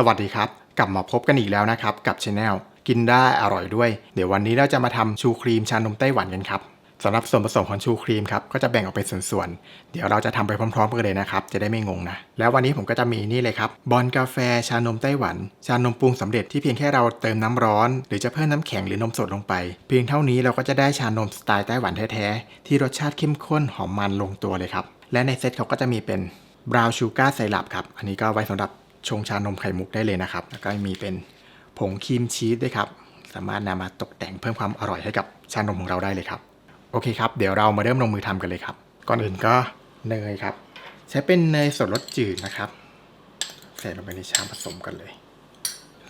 สวัสดีครับ กลับมาพบกันอีกแล้วนะครับ กับช anel กินได้อร่อยด้วย เดี๋ยววันนี้เราจะมาทำชูครีมชานมไต้หวันกันครับสำหรับส่วนผสมของชูครีมครับก็จะแบ่งออกเป็นส่วนๆ เดี๋ยวเราจะทำไปพร้อมๆกันเลยนะครับ จะได้ไม่งงนะ แล้ววันนี้ผมก็จะมีนี่เลยครับ บอลกาแฟชานมไต้หวัน ชานมปรุงสำเร็จที่เพียงแค่เราเติมน้ำร้อน หรือจะเพิ่มน้ำแข็งหรือนมสดลงไป เพียงเท่านี้เราก็จะได้ชานมสไตล์ไต้หวันแท้ๆ ที่รสชาติเข้มข้นหอมมันลงตัวเลยครับ และในเซตเขาก็จะมีเป็นบราวน์ชูการ์ไซรัปครับ อันนี้ก็ไว้สำหรับ ชงชานมไข่มุกได้เลยนะครับ แล้วก็มีเป็นผงครีมชีสด้วยครับ สามารถนำมาตกแต่งเพิ่มความอร่อยให้กับชานมของเราได้เลยครับ โอเคครับ เดี๋ยวเรามาเริ่มลงมือทำกันเลยครับ ก่อนอื่นก็เนยครับ ใช้เป็นเนยสดรสจืดนะครับ ใส่ลงไปในชามผสมกันเลย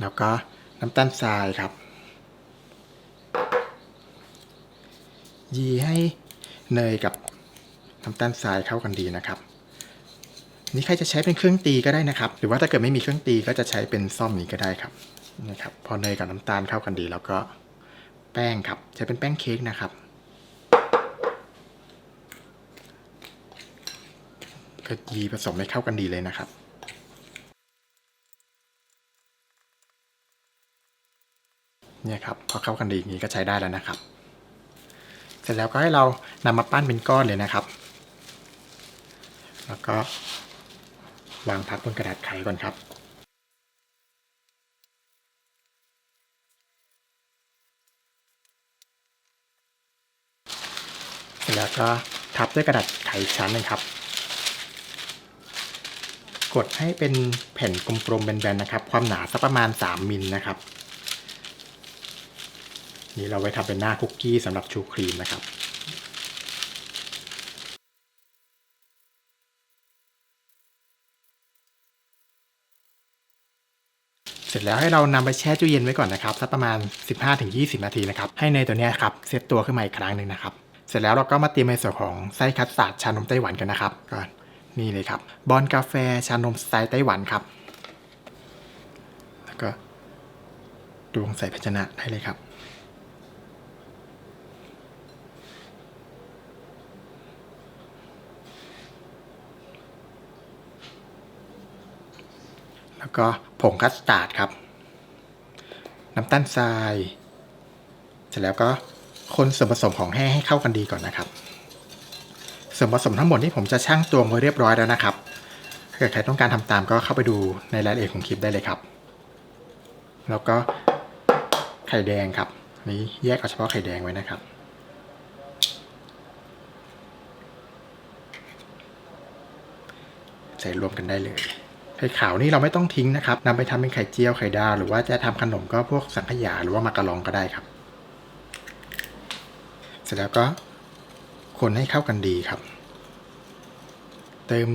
แล้วก็น้ำตาลทรายครับ ยีให้เนยกับน้ำตาลทรายเข้ากันดีนะครับ นี่ใครจะใช้เป็นเครื่องตีก็ได้นะครับ หรือว่าถ้าเกิดไม่มีเครื่องตีก็จะใช้เป็นซ่อมนี้ก็ได้ครับนะครับ พอเนยกับน้ำตาลเข้ากันดี แล้วก็แป้งครับ ใช้เป็นแป้งเค้กนะครับ ก็ยีผสมให้เข้ากันดีเลยนะครับเนี่ยครับพอเข้ากันดีอย่างนี้ก็ใช้ได้แล้วนะครับ เสร็จแล้วก็ให้เรานำมาปั้นเป็นก้อนเลยนะครับ แล้วก็ วางพักบนกระดาษไขก่อนครับ เสร็จแล้วก็ทับด้วยกระดาษไขชั้นหนึงครับ กดให้เป็นแผ่นกลมๆแบนๆนะครับ ความหนาสักประมาณ 3มิลนะครับ นี่เราไว้ทำเป็นหน้าคุกกี้สำหรับชูครีมนะครับ เสร็จแล้วให้เรานำไปแช่ตู้เย็นไว้ก่อนนะครับสักประมาณ 15-20 นาทีนะครับให้เนยตัวนี้ครับเซตตัวขึ้นมาอีกครั้งหนึ่งนะครับเสร็จแล้วเราก็มาเตรียมในส่วนของไส้คัสตาร์ดชานมไต้หวันกันนะครับก็นี่เลยครับบอลกาแฟชานมสไตล์ไต้หวันครับ แล้วก็ดวงใส่ภาชนะได้เลยครับ แล้วก็ ผงคัสตาร์ดครับ น้ำตาลทราย เสร็จแล้วก็คนส่วนผสมของแห้งให้เข้ากันดีก่อนนะครับส่วนผสมทั้งหมดนี่ผมจะชั่งตวงไว้เรียบร้อยแล้วนะครับ ถ้าเกิดใครต้องการทำตามก็เข้าไปดูในรายละเอียดของคลิปได้เลยครับ แล้วก็ไข่แดงครับนนี้แยกเอาเฉพาะไข่แดงไว้นะครับ ใส่รวมกันได้เลย ไข่ขาวนี่เราไม่ต้องทิ้งนะครับนำไปทำเป็นไข่เจียวไข่ดาวหรือว่าจะทำขนมก็พวกสังขยาหรือว่ามักกะลองก็ได้ครับ เสร็จแล้วก็คนให้เข้ากันดีครับ เติม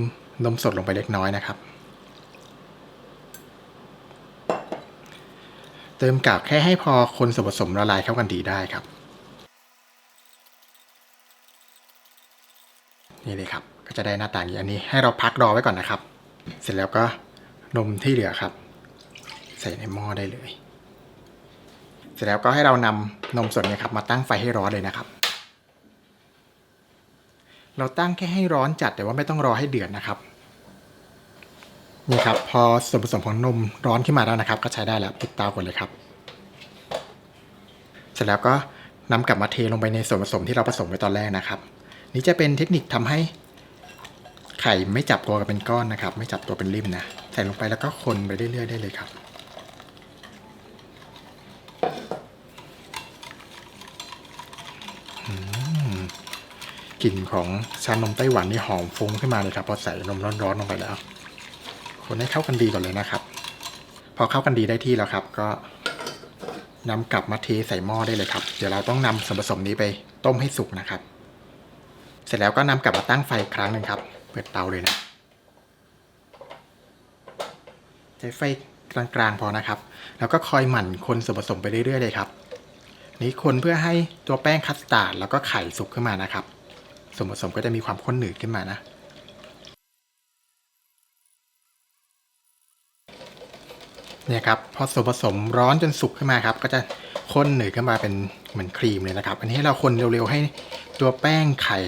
นมสดลงไปเล็กน้อยนะครับ เติมกากแค่ให้พอคนส่วนผสมละลายเข้ากันดีได้ครับนี่เลยครับ ก็จะได้หน้าตาอย่างนี้ อันนี้ให้เราพักรอไว้ก่อนนะครับ เสร็จแล้วก็นมที่เหลือครับ ใส่ในหม้อได้เลย เสร็จแล้วก็ให้เรานำนมสดเนี่ยครับมาตั้งไฟให้ร้อนเลยนะครับ เราตั้งแค่ให้ร้อนจัดแต่ว่าไม่ต้องรอให้เดือดนะครับนี่ครับพอส่วนผสมของนมร้อนขึ้นมาแล้วนะครับ ก็ใช้ได้แล้วปิดเตาก่อนเลยครับ เสร็จแล้วก็นำกลับมาเทลงไปในส่วนผสมที่เราผสมไว้ตอนแรกนะครับ นี่จะเป็นเทคนิคทำให้ ไข่ไม่จับตัวกันเป็นก้อนนะครับ ไม่จับตัวเป็นริมนะ ใส่ลงไปแล้วก็คนไปเรื่อยๆได้เลยครับ กลิ่นของชานมไต้หวันนี่หอมฟุ้งขึ้นมาเลยครับพอใส่นมร้อนๆลงไปแล้ว คนให้เข้ากันดีก่อนเลยนะครับ พอเข้ากันดีได้ที่แล้วครับ ก็นำกลับมาเทใส่หม้อได้เลยครับ เดี๋ยวเราต้องนำส่วนผสมนี้ไปต้มให้สุกนะครับ เสร็จแล้วก็นำกลับมาตั้งไฟครั้งหนึ่งครับ เปิดเตาเลยนะ ใช้ไฟกลางๆพอนะครับ แล้วก็คอยหมั่นคนส่วนผสมไปเรื่อยๆเลยครับ นี่คนเพื่อให้ตัวแป้งคัสตาร์ดแล้วก็ไข่สุกขึ้นมานะครับ ส่วนผสมก็จะมีความข้นหนืดขึ้นมานะเนี่ยครับพอส่วนผสมร้อนจนสุกขึ้นมาครับ ก็จะข้นหนืดขึ้นมาเป็นเหมือนครีมเลยนะครับ อันนี้เราคนเร็วๆให้ตัวแป้งไข่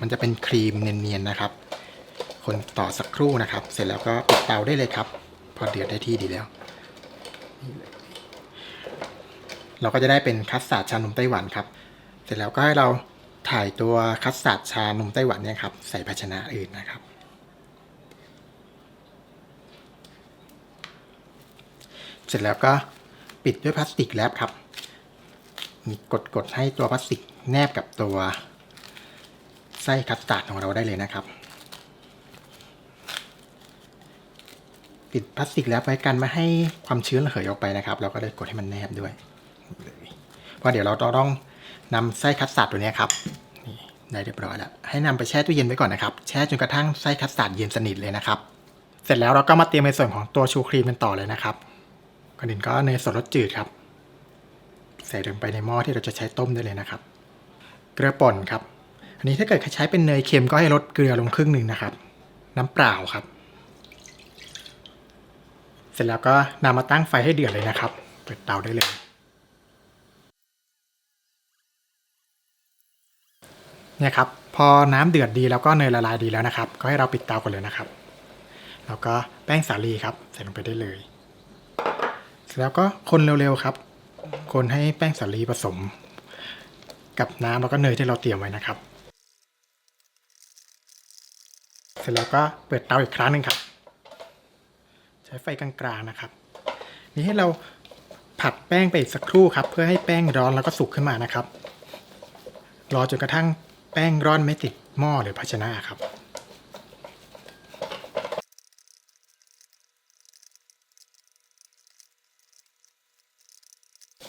มันจะเป็นครีมเนียนๆนะครับ คนต่อสักครู่นะครับ เสร็จแล้วก็ปิดเตาได้เลยครับ พอเดือดได้ที่ดีแล้วเลยเราก็จะได้เป็นคัสตาร์ดชานมไต้หวันครับ เสร็จแล้วก็ให้เราถ่ายตัวคัสตาร์ดชานมไต้หวันเนี่ยครับใส่ภาชนะอื่นนะครับ เสร็จแล้วก็ปิดด้วยพลาสติกแรปครับมีกดกดให้ตัวพลาสติกแนบกับตัวไส้คัสตาร์ดของเราได้เลยนะครับ ปิดพลาสติกแรปไว้กันไม่ให้ความชื้นระเหยออกไปนะครับ เราก็เลยกดให้มันแนบด้วย เพราะเดี๋ยวเราต้องนำไส้คัสตาร์ดตัวนี้ครับนี่ได้เรียบร้อยแล้ว ให้นำไปแช่ตู้เย็นไว้ก่อนนะครับ แช่จนกระทั่งไส้คัสตาร์ดเย็นสนิทเลยนะครับ เสร็จแล้วเราก็มาเตรียมในส่วนของตัวชูครีมกันต่อเลยนะครับก่อนอื่นก็เนยสดรสจืดครับ ใส่ลงไปในหม้อที่เราจะใช้ต้มได้เลยนะครับ เกลือป่นครับ อันนี้ถ้าเกิดใช้เป็นเนยเค็มก็ให้ลดเกลือลงครึ่งหนึ่งนะครับ น้ำเปล่าครับ เสร็จแล้วก็นำมาตั้งไฟให้เดือดเลยนะครับ เปิดเตาได้เลย เนี่ยครับ พอน้ำเดือดดีแล้วก็เนยละลายดีแล้วนะครับ ก็ให้เราปิดเตากันเลยนะครับ แล้วก็แป้งสาลีครับใส่ลงไปได้เลย เสร็จแล้วก็คนเร็วๆครับ คนให้แป้งสาลีผสม กับน้ำแล้วก็เนยที่เราเตรียมไว้นะครับ เสร็จแล้วก็เปิดเตาอีกครั้งหนึ่งครับ ช้ไฟกลางๆนะครับ นี่ให้เราผัดแป้งไปอีกสักครู่ครับ เพื่อให้แป้งร้อนแล้วก็สุกขึ้นมานะครับ รอจนกระทั่งแป้งร้อนไม่ติดหม้อหรือภาชนะครับ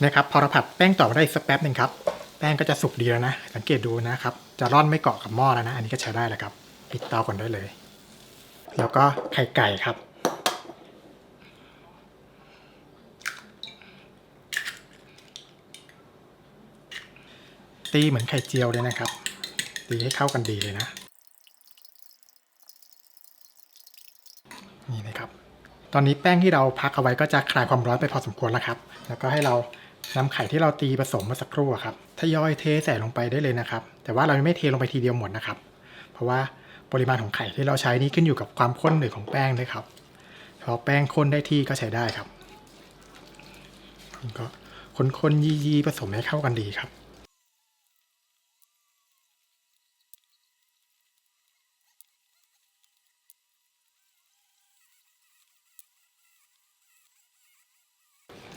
นะครับพอเราผัดแป้งต่อมาได้อีกสักแป๊บหนึ่งครับ แป้งก็จะสุกดีแล้วนะ สังเกตดูนะครับ จะร่อนไม่เกาะกับหม้อแล้วนะ อันนี้ก็ใช้ได้แล้วครับ ปิดเตาก่อนได้เลย แล้วก็ไข่ไก่ครับ ตีเหมือนไข่เจียวเลยนะครับ ตีให้เข้ากันดีเลยนะ นี่นะครับ ตอนนี้แป้งที่เราพักเอาไว้ก็จะคลายความร้อนไปพอสมควรแล้วครับ แล้วก็ให้เรานำไข่ที่เราตีผสมมาสักครู่ครับทยอยเทใส่ลงไปได้เลยนะครับ แต่ว่าเราไม่เทลงไปทีเดียวหมดนะครับ เพราะว่าปริมาณของไข่ที่เราใช้นี้ขึ้นอยู่กับความข้นหรือของแป้งด้วยครับพอแป้งข้นได้ที่ก็ใช้ได้ครับก็คนๆยีๆผสมให้เข้ากันดีครับ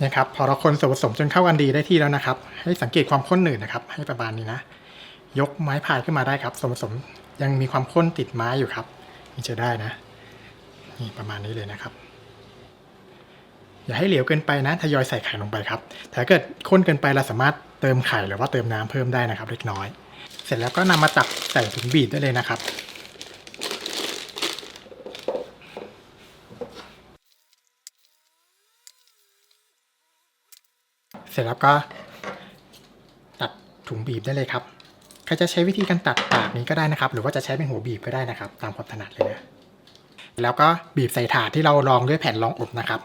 นะครับพอเราคนส่วนผสมจนเข้ากันดีได้ที่แล้วนะครับ ให้สังเกตความข้นหนืดนะครับ ให้ประมาณนี้นะ ยกไม้พายขึ้นมาได้ครับส่วนผสมยังมีความข้นติดไม้อยู่ครับนี่จะได้นะนี่ประมาณนี้เลยนะครับ อย่าให้เหลวเกินไปนะทยอยใส่ไข่ลงไปครับถ้าเกิดข้นเกินไปเราสามารถเติมไข่หรือว่าเติมน้ำเพิ่มได้นะครับ เล็กน้อย เสร็จแล้วก็นำมาตักใส่ถุงบีบได้เลยนะครับ ร็จแล้วก็ตัดถุงบีบได้เลยครับใครจะใช้วิธีการตัดปากนี้ก็ได้นะครับ หรือว่าจะใช้เป็นหัวบีบก็ได้นะครับ ตามความถนัดเลยนะแล้วก็บีบใส่ถาดที่เรารองด้วยแผ่นรองอบนะครับ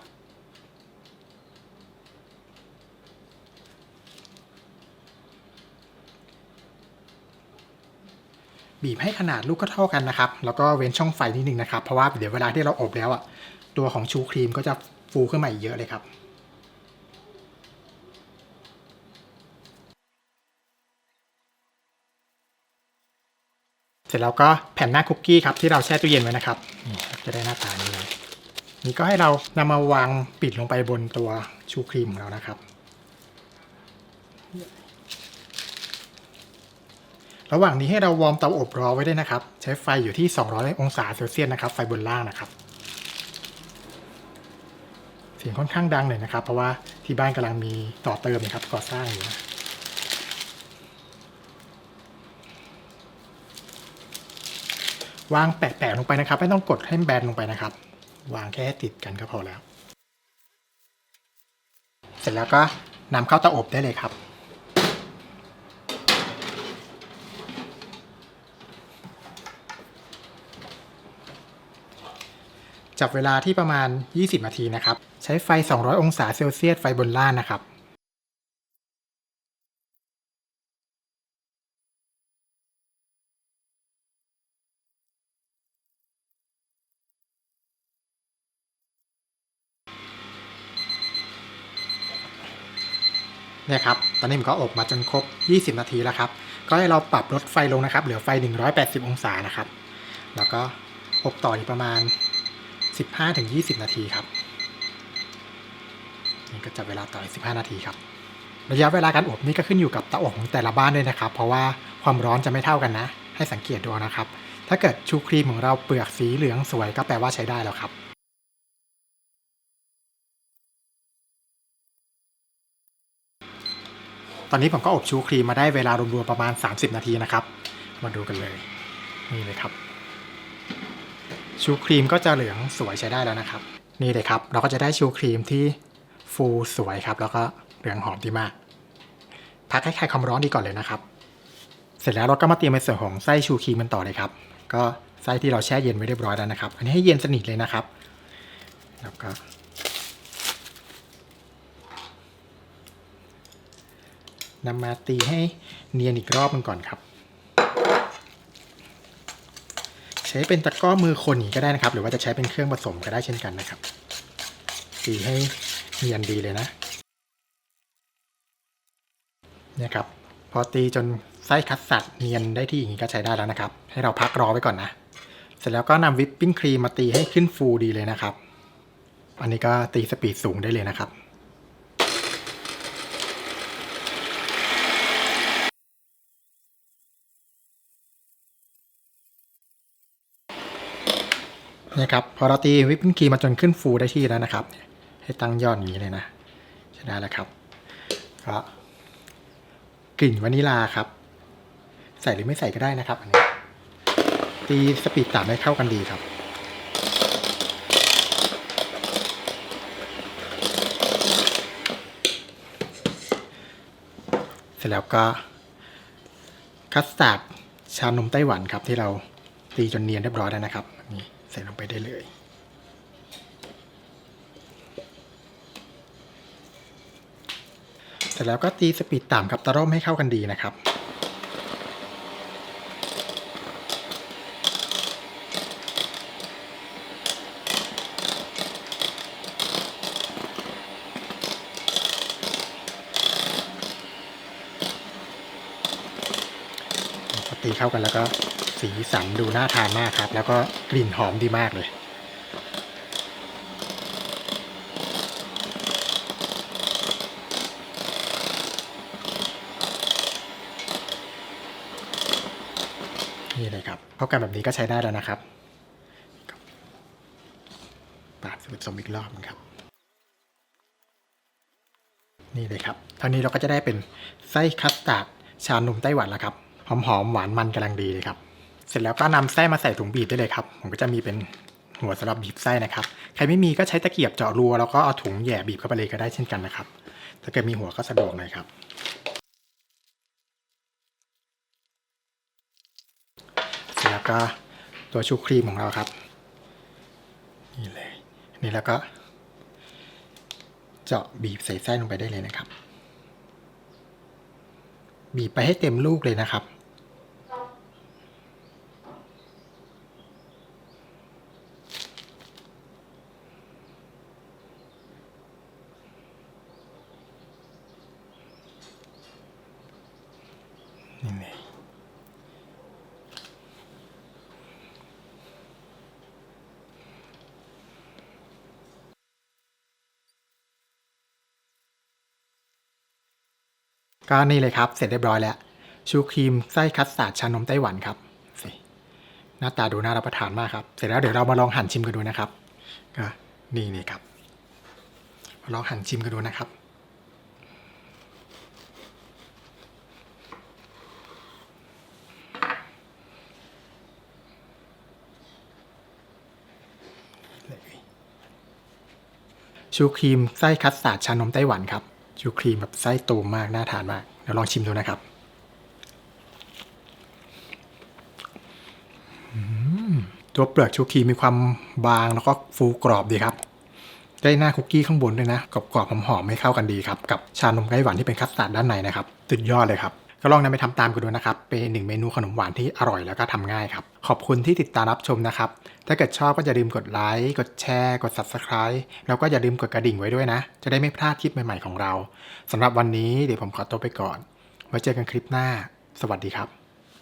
บีบให้ขนาดลูกก็เท่ากันนะครับ แล้วก็เว้นช่องไฟนิดนึงนะครับ เพราะว่าเดี๋ยวเวลาที่เราอบแล้วอะ ตัวของชูครีมก็จะฟูขึ้นมาอีกเยอะเลยครับ ร็จแล้วก็แผ่นหน้าคุกกี้ครับที่เราแช่ตู้เย็นไว้นะครับนี่จะได้หน้าตานี้เลยนี่ก็ให้เรานำมาวางปิดลงไปบนตัวชูครีมของเรานะครับ ระหว่างนี้ให้เราวอร์มเตาอบรอไว้ด้วยนะครับ ใช้ไฟอยู่ที่ 200 องศาเซลเซียสนะครับ ไฟบนล่างนะครับ เสียงค่อนข้างดังเลยนะครับ เพราะว่าที่บ้านกำลังมีต่อเติมนะครับก่อสร้างอยู่นะ วางแปะๆลงไปนะครับ ไม่ต้องกดให้แบนลงไปนะครับ วางแค่ติดกันก็พอแล้ว เสร็จแล้วก็นำเข้าเตาอบได้เลยครับ จับเวลาที่ประมาณ 20 นาทีนะครับ ใช้ไฟ 200 องศาเซลเซียสไฟบนล่างนะครับ เนี่ยครับ ตอนนี้ผมก็อบมาจนครบ 20 นาทีแล้วครับ ก็ให้เราปรับลดไฟลงนะครับ เหลือไฟ 180 องศานะครับ แล้วก็อบต่ออีกประมาณ 15-20 นาทีครับ นี่ก็จับเวลาต่ออีก15 นาทีครับ ระยะเวลาการอบนี่ก็ขึ้นอยู่กับเตาอบของแต่ละบ้านด้วยนะครับ เพราะว่าความร้อนจะไม่เท่ากันนะ ให้สังเกตดูนะครับ ถ้าเกิดชูครีมของเราเปลือกสีเหลืองสวยก็แปลว่าใช้ได้แล้วครับ ตอนนี้ผมก็อบชูครีมมาได้เวลารวมๆประมาณ 30 นาทีนะครับ มาดูกันเลยนี่เลยครับ ชูครีมก็จะเหลืองสวยใช้ได้แล้วนะครับ นี่เลยครับ เราก็จะได้ชูครีมที่ฟูสวยครับ แล้วก็เหลืองหอมดีมากพักให้คลายความร้อนดีก่อนเลยนะครับ เสร็จแล้วเราก็มาเตรียมในส่วนของไส้ชูครีมมันต่อเลยครับ ก็ไส้ที่เราแช่เย็นไว้เรียบร้อยแล้วนะครับ อันนี้ให้เย็นสนิทเลยนะครับ แล้วก็ นำมาตีให้เนียนอีกรอบหนึงก่อนครับ ใช้เป็นตะกร้อมือคนอย่างนี้ก็ได้นะครับ หรือว่าจะใช้เป็นเครื่องผสมก็ได้เช่นกันนะครับ ตีให้เนียนดีเลยนะเนี่ยครับพอตีจนไส้คัสตัดเนียนได้ที่อย่างนี้ก็ใช้ได้แล้วนะครับ ให้เราพักรอไว้ก่อนนะ เสร็จแล้วก็นำวิปปิ้งครีมมาตีให้ขึ้นฟูดีเลยนะครับ อันนี้ก็ตีสปีดสูงได้เลยนะครับ เนี่ครับพอเราตีวิปปิ้งครีมมาจนขึ้นฟูได้ที่แล้วนะครับ ให้ตั้งยอดอย่างนี้เลยนะใช้ได้แล้วครับก็กลิ่นวานิลาครับ ใส่หรือไม่ใส่ก็ได้นะครับอันนี้ตีสปีดต่ำให้เข้ากันดีครับเสร็จแล้วก็คัสตาร์ดชานมไต้หวันครับที่เราตีจนเนียนเรียบร้อยแล้วนะครับนี่ ใส่ลงไปได้เลย เสร็จแล้วก็ตีสปีดต่ำกับตะร่อมให้เข้ากันดีนะครับตีเข้ากันแล้วก็สีสันดูน่าทานมากครับ แล้วก็กลิ่นหอมดีมากเลยนี่เลยครับเข้ากันแบบนี้ก็ใช้ได้แล้วนะครับปาดสูตรสมอีกรอบหนึงครับ นี่เลยครับท่านี้เราก็จะได้เป็นไส้คัสตาร์ดชานมไต้หวันแล้วครับ หอมหอมๆหวานมันกำลังดีเลยครับ สร็จแล้วก็นำไส้มาใส่ถุงบีบได้เลยครับ ผมก็จะมีเป็นหัวสำหรับบีบไส้นะครับ ใครไม่มีก็ใช้ตะเกียบเจาะรูแล้วก็เอาถุงแหย่บีบเข้าไปเลยก็ได้เช่นกันนะครับ ถ้าเกิดมีหัวก็สะดวกหน่อยครับ เสร็จแล้วก็ตัวชูครีมของเราครับ นี่เลย นี่แล้วก็ เจาะบีบใส่ไส้ลงไปได้เลยนะครับ บีบไปให้เต็มลูกเลยนะครับ ก็นี่เลยครับ เสร็จเรียบร้อยแล้ว ชูครีมไส้คัสตาร์ดชานมไต้หวันครับสิหน้าตาดูน่ารับประทานมากครับ เสร็จแล้วเดี๋ยวเรามาลองหั่นชิมกันดูนะครับก็นี่นี่ครับ มาลองหั่นชิมกันดูนะครับชูครีมไส้คัสตาร์ดชานมไต้หวันครับ ชูครีมแบบไส้ตูมมากน่าทานมากเดี๋ยวลองชิมดูนะครับตัวเปลือกชูครีมมีความบางแล้วก็ฟูกรอบดีครับ ได้หน้าคุกกี้ข้างบนด้วยนะกรอบๆหอมๆให้เข้ากันดีครับ กับชานมไต้หวันที่เป็นคัสตาร์ดด้านในนะครับสุดยอดเลยครับ ก็ลองนำไปทำตามกันดูนะครับ เป็นหนึ่งเมนูขนมหวานที่อร่อยแล้วก็ทำง่ายครับ ขอบคุณที่ติดตามรับชมนะครับ ถ้าเกิดชอบก็อย่าลืมกดไลค์ กดแชร์ กด Subscribe แล้วก็อย่าลืมกดกระดิ่งไว้ด้วยนะ จะได้ไม่พลาดคลิปใหม่ๆของเราสำหรับวันนี้เดี๋ยวผมขอตัวไปก่อน ไว้เจอกันคลิปหน้า สวัสดีครับ